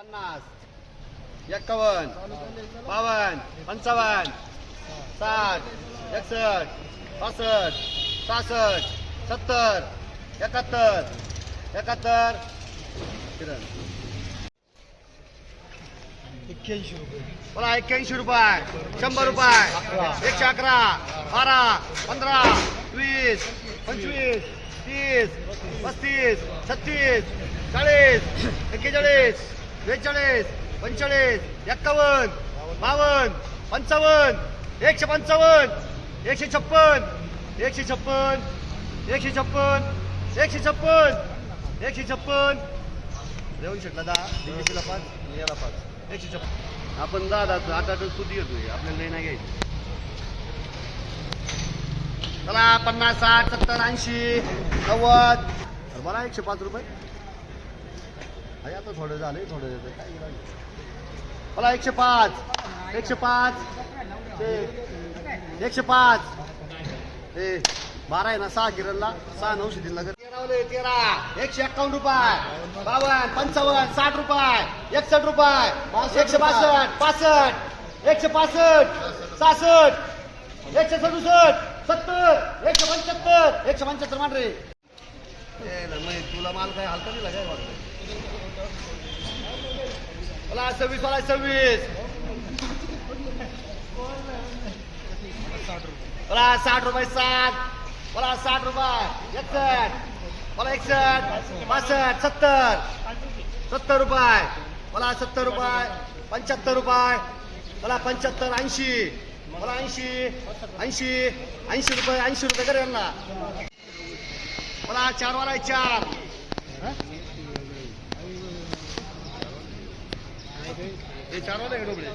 पन्नास. एक्कावन्न. बावन्न. पंचावन्न. साठ. एकसष्ट. पासष्ट. सहासष्ट. सत्तर. एकाहत्तर. एकाहत्तर. एक्क्याऐंशी रुपये. मला एक्क्याऐंशी रुपये. शंभर रुपये. एकशे अकरा. बारा. पंधरा. वीस. पंचवीस. तीस. पस्तीस. छत्तीस. चाळीस. एक्केचाळीस. बेचाळीस पंचेचाळीस एक्कावन्न बावन्न पंचावन्न एकशे पंचावन्न एकशे छप्पन एकशे छप्पन एकशे छप्पन एकशे छप्पन एकशे छप्पन. देऊन शकला दहा दिशेला पाच? याला पाच. एकशे छप्पन. आपण दहा दहा आठ आठ सुधी घेतोय आपल्याला नाही घ्यायची. चला पन्नास साठ सत्तर ऐंशी नव्वद. मला एकशे पाच रुपये. अरे आता थोडं झालंय थोडं देतोय काय करायचं? मला एकशे पाच. एकशे पाच. एकशे पाच. ए बारा आहे ना सहा किरणला सहा नऊशे तीनला तेरावले तेरा एकशे एक्कावन्न रुपये. बावन्न पंचावन्न साठ रुपये. एकसष्ट रुपये. एकशे बासष्ट पासष्ट. एकशे पासष्ट सहासष्ट. एकशे सदुसष्ट सत्तर. एकशे पंच्याहत्तर. एकशे पंच्याहत्तर मान रे तुला माल काय हलका नाही काय वाटतं? मला सव्वीस मला सव्वीस. बोला साठ रुपये सात. बोला साठ रुपये. एकसठ. बोला एकसष्ट पासष्ट सत्तर. सत्तर रुपये. बोला सत्तर रुपये. पंच्याहत्तर रुपये. मला पंच्याहत्तर ऐंशी. मला ऐंशी. ऐंशी. ऐंशी रुपये ऐंशी रुपये करे यांना. मला चार वाला आहे, चार. हे चार वाला डोबळे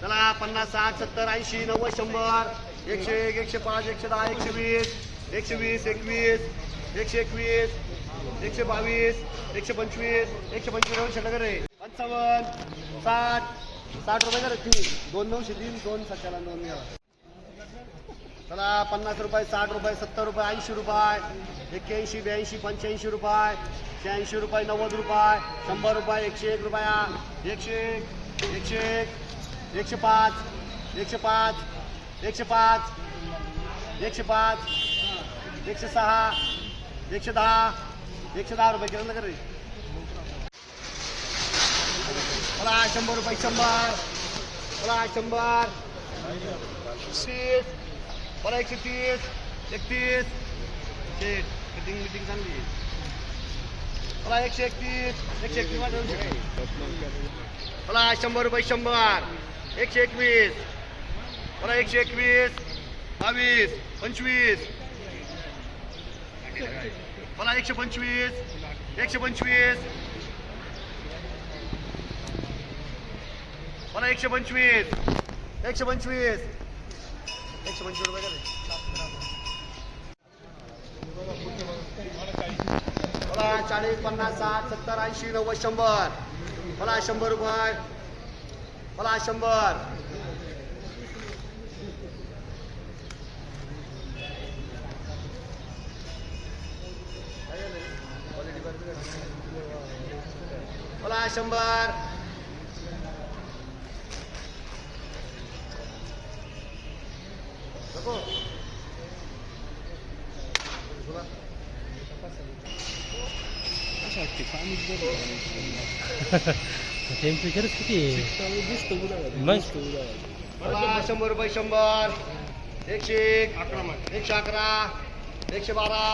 चला पन्नास साठ सत्तर ऐंशी नव्वद शंभर एकशे एक एकशे पाच एकशे दहा एकशे वीस एकशे वीस एकवीस एकशे एकवीस एकशे बावीस एकशे पंचवीस एकशे पंचवीस दोन रे. पंचावन्न साठ साठ रुपये तीन दोन नऊशे तीन दोन सत्याला दोन घ्या. चला पन्नास रुपये साठ रुपये सत्तर रुपये ऐंशी रुपये एक्क्याऐंशी ब्याऐंशी पंच्याऐंशी रुपये शहाऐंशी रुपये नव्वद रुपये शंभर रुपये एकशे एक रुपया एकशे एक एकशे एक एकशे पाच एकशे पाच एकशे पाच एकशे पाच एकशे सहा एकशे दहा एकशे दहा रुपये किरण कर रे. मला शंभर रुपये शंभर. मला शंभर. सीट. परा एकशे तीस एकतीस शेट मिटिंग मिटिंग चांगली मला एकशे एकतीस एकशे एकतीस मला शंभर रुपये शंभर एकशे एकवीस मला एकशे एकवीस बावीस पंचवीस मला एकशे पंचवीस एकशे पंचवीस मला एकशे पंचवीस एकशे पंचवीस एकशे पंचवीस रुपये का मला चाळीस पन्नास साठ सत्तर ऐंशी नव्वद शंभर. बोला शंभर रुपये. बोला शंभर. बोला शंभर. टेम्परेचरच किती आहे शंभर रुपये शंभर. एकशे एक एकशे अकरा एकशे बारा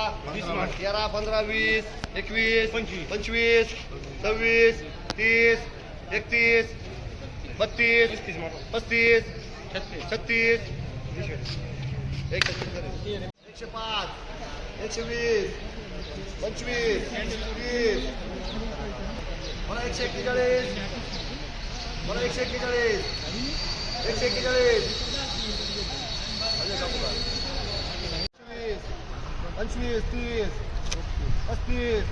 तेरा पंधरा वीस एकवीस पंचवीस सव्वीस तीस एकतीस बत्तीस पस्तीस छत्तीस एकशे एकशे पाच एकशे वीस पंचवीस वीस मला एकशे एक्केचाळीस मला एकशे एक्केचाळीस एकशे एक्केचाळीस पंचवीस पंचवीस तीस पस्तीस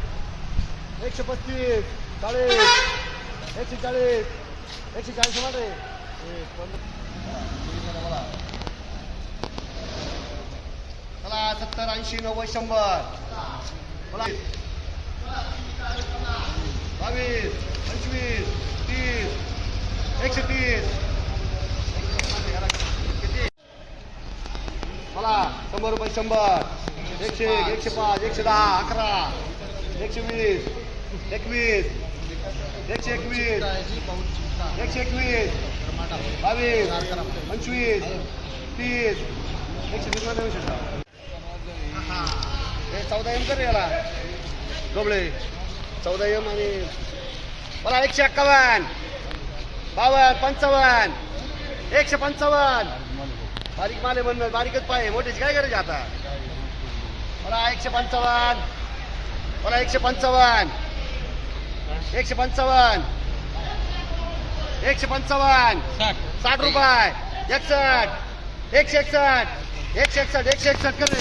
एकशे पस्तीस चाळीस एकशे चाळीस एकशे चाळीस मला चला सत्तर ऐंशी नव्वद शंभर. मला बावीस एकशे तीस किती मला शंभर रुपये शंभर. एकशे एकशे पाच एकशे दहा अकरा. एकशे वीस एकवीस. एकशे एकवीस. एकशे एकवीस. बावीस पंचवीस तीस. एकशे तीसमध्ये येऊ शकता हे चौदा एम कर याला. गबळे. चौदा एम आणि मला एकशे एक्कावन्न. बावन्न पंचावन्न. एकशे पंचावन्न. बारीक माले म्हणणं बारीकच पाय मोठीच काय करायचे आता? मला एकशे पंचावन्न. मला एकशे पंचावन्न. एकशे पंचावन्न. एकशे पंचावन्न. साठ रुपये. एकसष्ट. एकशे एकसष्ट. एकशे एकसष्ट एकशे एकसष्ट कर